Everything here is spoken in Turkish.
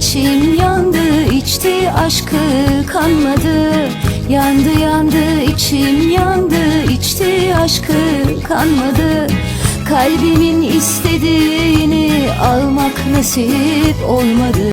içim yandı içti aşkı kanmadı. Yandı yandı içim yandı içti aşkı kanmadı. Kalbimin istediğini almak nasip olmadı